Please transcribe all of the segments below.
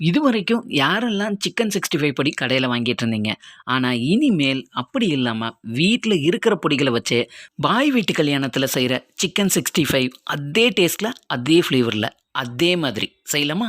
இது வரைக்கும் யாரெல்லாம் சிக்கன் சிக்ஸ்டி ஃபைவ் பொடி கடையில் வாங்கிட்டு இருந்தீங்க ஆனால் இனிமேல் அப்படி இல்லாமல் வீட்டில் இருக்கிற பொடிகளை வச்சு பாய் வீட்டு கல்யாணத்தில் செய்கிற சிக்கன் சிக்ஸ்டி ஃபைவ் அதே டேஸ்ட்டில் அதே ஃப்ளேவரில் அதே மாதிரி. செய்யலாமா?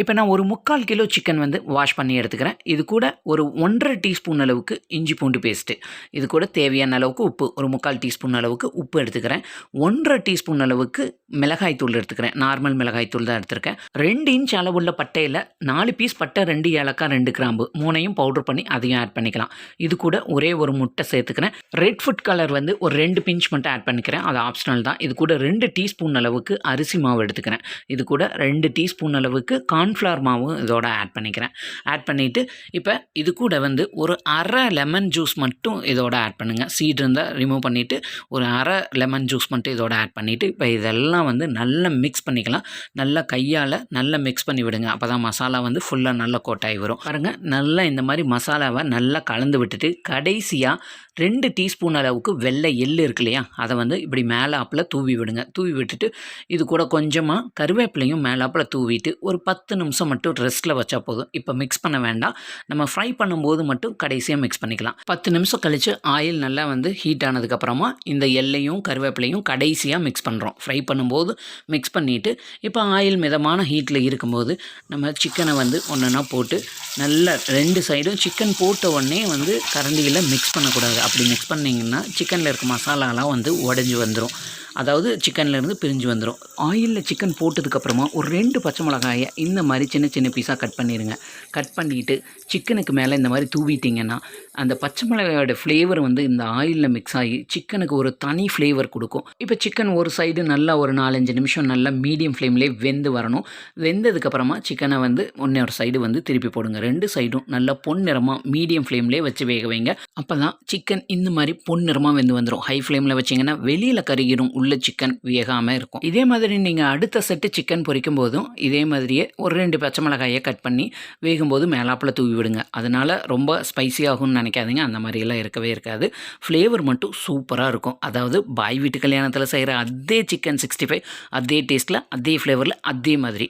இப்போ நான் ஒரு முக்கால் கிலோ சிக்கன் வந்து வாஷ் பண்ணி எடுத்துக்கிறேன். இது கூட ஒரு ஒன்றரை டீஸ்பூன் அளவுக்கு இஞ்சி பூண்டு பேஸ்ட்டு இது கூட தேவையான அளவுக்கு உப்பு. ஒரு முக்கால் டீஸ்பூன் அளவுக்கு உப்பு எடுத்துக்கிறேன். ஒன்றரை டீஸ்பூன் அளவுக்கு மிளகாய் தூள் எடுத்துக்கிறேன். நார்மல் மிளகாய் தூள் தான் எடுத்துருக்கேன். ரெண்டு இன்ச் அளவுள்ள பட்டையில் நாலு பீஸ் பட்டை ரெண்டு ஏலக்காய் ரெண்டு கிராம்பு மூணையும் பவுடர் பண்ணி அதையும் ஆட் பண்ணிக்கலாம். இது கூட ஒரே ஒரு முட்டை சேர்த்துக்கிறேன். ரெட் ஃபுட் கலர் வந்து ஒரு ரெண்டு பிஞ்ச் மட்டும் ஆட் பண்ணிக்கிறேன். அது ஆப்ஷனல் தான். இது கூட ரெண்டு டீஸ்பூன் அளவுக்கு அரிசி மாவு எடுத்துக்கிறேன். இது கூட ரெண்டு டீஸ்பூன் அளவுக்கு கார்ன்ஃப்ளவர் மாவும் இதோட ஆட் பண்ணிக்கிறேன். ஆட் பண்ணிவிட்டு இப்போ இது கூட வந்து ஒரு அரை லெமன் ஜூஸ் மட்டும் இதோட ஆட் பண்ணுங்கள் சீட் இருந்தால் ரிமூவ் பண்ணிவிட்டு ஒரு அரை லெமன் ஜூஸ் மட்டும் இதோட ஆட் பண்ணிவிட்டு இப்போ இதெல்லாம் வந்து நல்லா மிக்ஸ் பண்ணிக்கலாம். நல்லா கையால் நல்லா மிக்ஸ் பண்ணி விடுங்க. அப்போ தான் மசாலா வந்து ஃபுல்லாக நல்லா கோட்டாகி வரும். பாருங்கள் நல்லா இந்த மாதிரி மசாலாவை நல்லா கலந்து விட்டுட்டு கடைசியாக ரெண்டு டீஸ்பூன் அளவுக்கு வெள்ளை எள் இருக்கு இல்லையா? அதை வந்து இப்படி மேலாப்பில் தூவி விடுங்க. தூவி விட்டுட்டு இது கூட கொஞ்சமாக கருவேப்பிலையும் மேலாப்பில் தூவிட்டு ஒரு பத்து நிமிஷம் மட்டும் ரெஸ்ட்டில் வச்சா போதும். இப்போ மிக்ஸ் பண்ண வேண்டாம். நம்ம ஃப்ரை பண்ணும்போது மட்டும் கடைசியாக மிக்ஸ் பண்ணிக்கலாம். பத்து நிமிஷம் கழித்து ஆயில் நல்லா வந்து ஹீட் ஆனதுக்கப்புறமா இந்த எல்லையும் கருவேப்பிலையும் கடைசியாக மிக்ஸ் பண்ணுறோம் ஃப்ரை பண்ணும்போது மிக்ஸ் பண்ணிவிட்டு இப்போ ஆயில் மிதமான ஹீட்டில் இருக்கும்போது நம்ம சிக்கனை வந்து ஒன்றா போட்டு நல்லா ரெண்டு சைடும் சிக்கன் போட்ட உடனே வந்து கரண்டியில் மிக்ஸ் பண்ணக்கூடாது. அப்படி மிக்ஸ் பண்ணிங்கன்னா சிக்கனில் இருக்க மசாலாலாம் வந்து உடஞ்சி வந்துடும் அதாவது சிக்கன்லேருந்து பிரிஞ்சு வந்துடும் ஆயிலில் சிக்கன் போட்டதுக்கப்புறமா ஒரு ரெண்டு பச்சை மிளகாயை இந்த மாதிரி சின்ன சின்ன பீஸாக கட் பண்ணிடுங்க கட் பண்ணிவிட்டு சிக்கனுக்கு மேலே இந்த மாதிரி தூவிட்டிங்கன்னா அந்த பச்சை மிளகாயோட ஃப்ளேவர் வந்து இந்த ஆயிலில் மிக்ஸ் ஆகி சிக்கனுக்கு ஒரு தனி ஃப்ளேவர் கொடுக்கும். இப்போ சிக்கன் ஒரு சைடு நல்லா ஒரு நாலஞ்சு நிமிஷம் நல்லா மீடியம் ஃப்ளேம்லேயே வெந்து வரணும். வெந்ததுக்கப்புறமா சிக்கனை வந்து ஒரு சைடு வந்து திருப்பி போடுங்க. ரெண்டு சைடும் நல்லா பொன்னிறமாக மீடியம் ஃப்ளேம்லேயே வச்சு வேக வைங்க. அப்போ தான் சிக்கன் இந்த மாதிரி பொன்னிறமாக வெந்து வந்துடும் ஹை ஃப்ளேமில் வச்சிங்கன்னா வெளியில் கருகிடும் உள்ள சிக்கன் வேகாமல் இருக்கும். இதே மாதிரி நீங்கள் அடுத்த செட்டு சிக்கன் பொரிக்கும் போதும் இதே மாதிரியே ஒரு ரெண்டு பச்சை மிளகாயை கட் பண்ணி வேகும்போது மேலாப்பில் தூவி விடுங்க. அதனால் ரொம்ப ஸ்பைசி ஆகும்னு நினைக்காதீங்க. அந்த மாதிரியெல்லாம் இருக்கவே இருக்காது. ஃப்ளேவர் மட்டும் சூப்பராக இருக்கும். அதாவது பாய் வீட்டு கல்யாணத்தில் செய்கிற அதே சிக்கன் சிக்ஸ்டி ஃபைவ் அதே டேஸ்ட்டில் அதே ஃப்ளேவரில் அதே மாதிரி.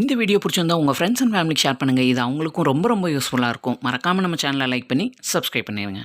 இந்த வீடியோ பிடிச்சிருந்தா உங்கள் ஃப்ரெண்ட்ஸ் அண்ட் ஃபேமிலிக்கு ஷேர் பண்ணுங்கள் இது அவங்களுக்கும் ரொம்ப ரொம்ப யூஸ்ஃபுல்லாக இருக்கும். மறக்காமல் நம்ம சேனலை லைக் பண்ணி சப்ஸ்கிரைப் பண்ணிடுங்க